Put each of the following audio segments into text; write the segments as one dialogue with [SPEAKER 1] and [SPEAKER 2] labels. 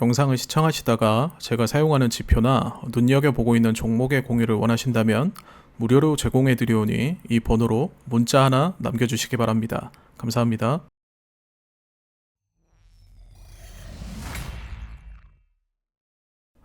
[SPEAKER 1] 영상을 시청하시다가 제가 사용하는 지표나 눈여겨보고 있는 종목의 공유를 원하신다면 무료로 제공해 드리오니 이 번호로 문자 하나 남겨주시기 바랍니다. 감사합니다.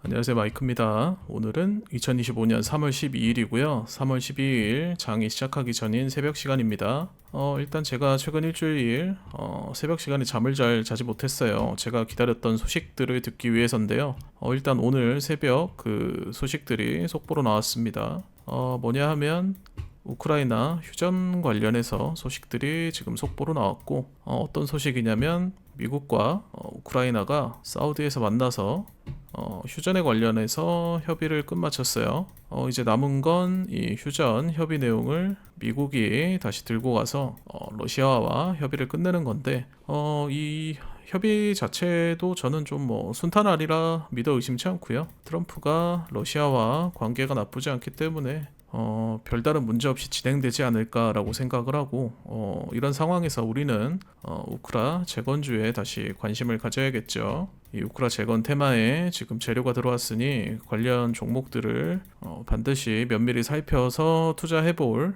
[SPEAKER 1] 안녕하세요 마이크입니다. 오늘은 2025년 3월 12일이고요. 3월 12일 장이 시작하기 전인 새벽 시간입니다. 어, 일단 제가 최근 일주일 어, 새벽 시간에 잠을 잘 자지 못했어요. 제가 기다렸던 소식들을 듣기 위해서인데요. 어, 일단 오늘 새벽 그 소식들이 속보로 나왔습니다. 어, 뭐냐 하면 우크라이나 휴전 관련해서 소식들이 지금 속보로 나왔고 어, 어떤 소식이냐면 미국과 어, 우크라이나가 사우디에서 만나서 어, 휴전에 관련해서 협의를 끝마쳤어요. 어, 이제 남은 건 이 휴전 협의 내용을 미국이 다시 들고 가서 어, 러시아와 협의를 끝내는 건데 어, 이 협의 자체도 저는 좀 뭐 순탄하리라 믿어 의심치 않고요. 트럼프가 러시아와 관계가 나쁘지 않기 때문에 어, 별다른 문제 없이 진행되지 않을까라고 생각을 하고 어, 이런 상황에서 우리는 어, 우크라 재건주에 다시 관심을 가져야겠죠. 이 우크라 재건 테마에 지금 재료가 들어왔으니 관련 종목들을 어, 반드시 면밀히 살펴서 투자해볼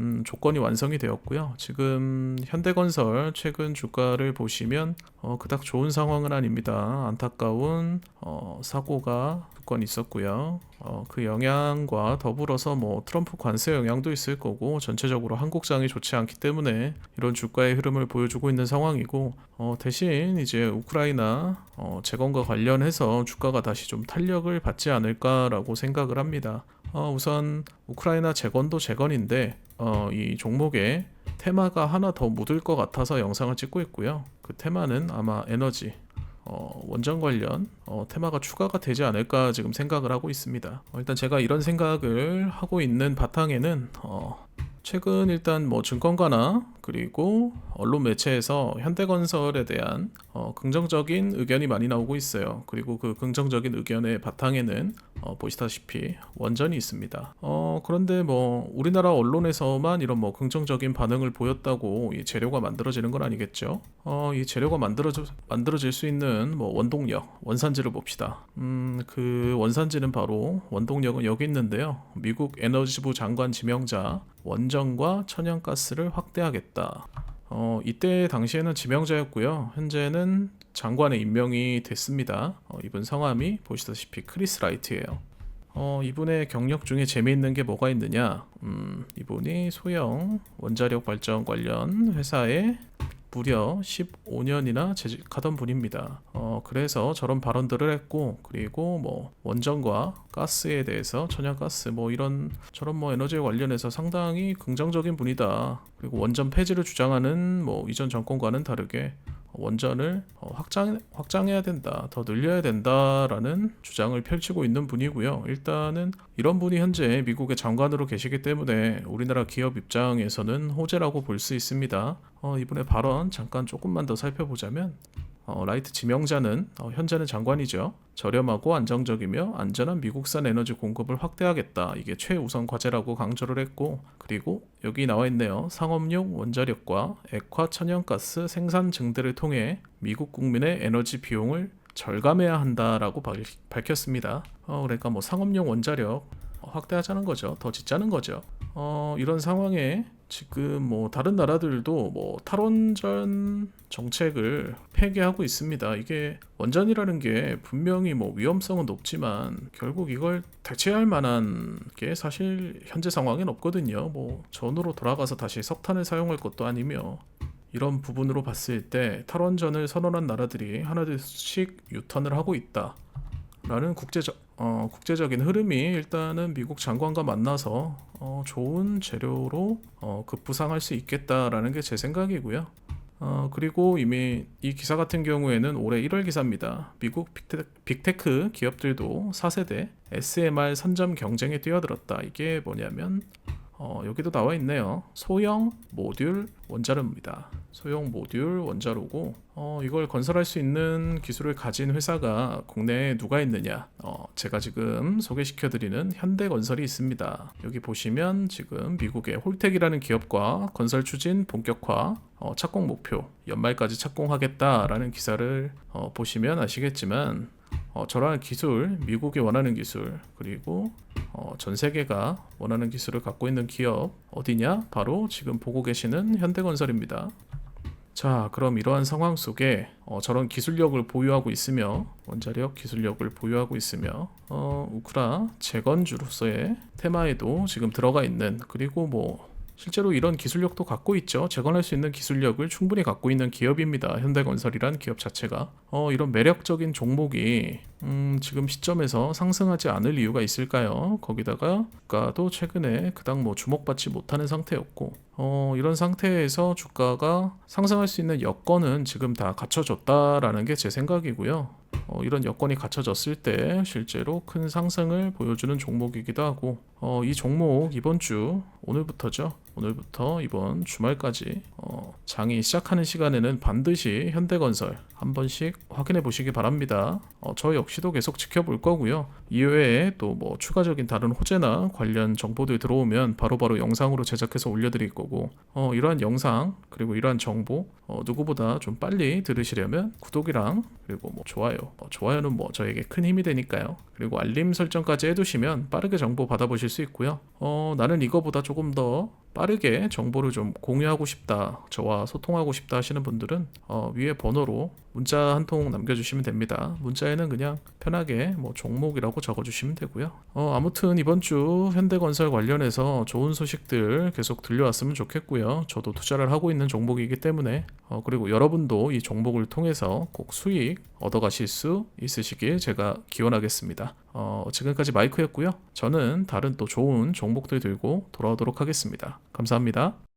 [SPEAKER 1] 음, 조건이 완성이 되었고요. 지금 현대건설 최근 주가를 보시면 어, 그닥 좋은 상황은 아닙니다. 안타까운 어, 사고가 두 건 있었고요. 어, 그 영향과 더불어서 뭐 트럼프 관세 영향도 있을 거고 전체적으로 한국장이 좋지 않기 때문에 이런 주가의 흐름을 보여주고 있는 상황이고 어, 대신 이제 우크라이나 어, 재건과 관련해서 주가가 다시 좀 탄력을 받지 않을까라고 생각을 합니다. 어, 우선 우크라이나 재건도 재건인데 어, 이 종목에 테마가 하나 더 묻을 것 같아서 영상을 찍고 있고요. 그 테마는 아마 에너지, 어, 원전 관련 어, 테마가 추가가 되지 않을까 지금 생각을 하고 있습니다. 어, 일단 제가 이런 생각을 하고 있는 바탕에는 어, 최근 일단 뭐 증권가나 그리고 언론 매체에서 현대건설에 대한 어, 긍정적인 의견이 많이 나오고 있어요. 그리고 그 긍정적인 의견의 바탕에는 어, 보시다시피 원전이 있습니다. 어, 그런데 뭐 우리나라 언론에서만 이런 뭐 긍정적인 반응을 보였다고 이 재료가 만들어지는 건 아니겠죠? 어, 이 재료가 만들어져 만들어질 수 있는 뭐 원동력, 원산지를 봅시다. 음, 그 원산지는 바로 원동력은 여기 있는데요. 미국 에너지부 장관 지명자 원전과 천연가스를 확대하겠다. 어, 이때 당시에는 지명자였고요. 현재는 장관에 임명이 됐습니다. 어, 이분 성함이 보시다시피 크리스 라이트예요. 어, 이분의 경력 중에 재미있는 게 뭐가 있느냐? 음, 이분이 소형 원자력 발전 관련 회사에 무려 15년이나 재직하던 분입니다. 어, 그래서 저런 발언들을 했고, 그리고 뭐 원전과 가스에 대해서 천연가스 뭐 이런 저런 뭐 에너지에 관련해서 상당히 긍정적인 분이다. 그리고 원전 폐지를 주장하는 뭐 이전 정권과는 다르게 원전을 어, 확장 확장해야 된다, 더 늘려야 된다라는 주장을 펼치고 있는 분이고요. 일단은 이런 분이 현재 미국의 장관으로 계시기 때문에 우리나라 기업 입장에서는 호재라고 볼 수 있습니다. 어, 이분의 발언 잠깐 조금만 더 살펴보자면 어, 라이트 지명자는 어, 현재는 장관이죠. 저렴하고 안정적이며 안전한 미국산 에너지 공급을 확대하겠다. 이게 최우선 과제라고 강조를 했고, 그리고 여기 나와 있네요. 상업용 원자력과 액화 천연가스 생산 증대를 통해 미국 국민의 에너지 비용을 절감해야 한다라고 밝, 밝혔습니다. 어, 그러니까 뭐 상업용 원자력 확대하자는 거죠. 더 짓자는 거죠. 어, 이런 상황에 지금 뭐 다른 나라들도 뭐 탈원전 정책을 폐기하고 있습니다. 이게 원전이라는 게 분명히 뭐 위험성은 높지만 결국 이걸 대체할 만한 게 사실 현재 상황엔 없거든요. 뭐 전으로 돌아가서 다시 석탄을 사용할 것도 아니며 이런 부분으로 봤을 때 탈원전을 선언한 나라들이 하나둘씩 유턴을 하고 있다. 라는 국제적 어, 국제적인 흐름이 일단은 미국 장관과 만나서 어, 좋은 재료로 어, 급부상할 수 있겠다라는 게 제 생각이고요. 어, 그리고 이미 이 기사 같은 경우에는 올해 1월 기사입니다. 미국 빅테, 빅테크 기업들도 4세대 SMR 선점 경쟁에 뛰어들었다. 이게 뭐냐면 어, 여기도 나와 있네요. 소형 모듈 원자로입니다. 소형 모듈 원자로고 어, 이걸 건설할 수 있는 기술을 가진 회사가 국내에 누가 있느냐? 어, 제가 지금 소개시켜드리는 현대건설이 있습니다. 여기 보시면 지금 미국의 홀텍이라는 기업과 건설 추진 본격화 어, 착공 목표 연말까지 착공하겠다라는 기사를 어, 보시면 아시겠지만 어, 저러한 기술, 미국이 원하는 기술, 그리고 어, 전 세계가 원하는 기술을 갖고 있는 기업 어디냐? 바로 지금 보고 계시는 현대건설입니다. 자, 그럼 이러한 상황 속에 어, 저런 기술력을 보유하고 있으며 원자력 기술력을 보유하고 있으며 어, 우크라 재건주로서의 테마에도 지금 들어가 있는 그리고 뭐 실제로 이런 기술력도 갖고 있죠. 재건할 수 있는 기술력을 충분히 갖고 있는 기업입니다. 현대건설이란 기업 자체가 어, 이런 매력적인 종목이 음, 지금 시점에서 상승하지 않을 이유가 있을까요? 거기다가 주가도 최근에 그닥 뭐 주목받지 못하는 상태였고 어, 이런 상태에서 주가가 상승할 수 있는 여건은 지금 다 갖춰졌다라는 게 제 생각이고요. 어, 이런 여건이 갖춰졌을 때 실제로 큰 상승을 보여주는 종목이기도 하고 어, 이 종목 이번 주 오늘부터죠. 오늘부터 이번 주말까지 어, 장이 시작하는 시간에는 반드시 현대건설 한 번씩 확인해 보시기 바랍니다. 어, 저 역시도 계속 지켜볼 거고요. 이외에 또 뭐 추가적인 다른 호재나 관련 정보들 들어오면 바로바로 영상으로 제작해서 올려드릴 거고 어, 이러한 영상 그리고 이러한 정보 어, 누구보다 좀 빨리 들으시려면 구독이랑 그리고 뭐 좋아요 어, 좋아요는 뭐 저에게 큰 힘이 되니까요. 그리고 알림 설정까지 해두시면 빠르게 정보 받아 보실 수 있고요. 어, 나는 이거보다 조금 더 빠르게 정보를 좀 공유하고 싶다, 저와 소통하고 싶다 하시는 분들은 어, 위에 번호로 문자 한 통 남겨주시면 됩니다. 문자에는 그냥 편하게 뭐 종목이라고 적어주시면 되고요. 어, 아무튼 이번 주 현대건설 관련해서 좋은 소식들 계속 들려왔으면 좋겠고요. 저도 투자를 하고 있는 종목이기 때문에 어, 그리고 여러분도 이 종목을 통해서 꼭 수익 얻어가실 수 있으시길 제가 기원하겠습니다. 어, 지금까지 마이크였고요. 저는 다른 또 좋은 종목들 들고 돌아오도록 하겠습니다. 감사합니다.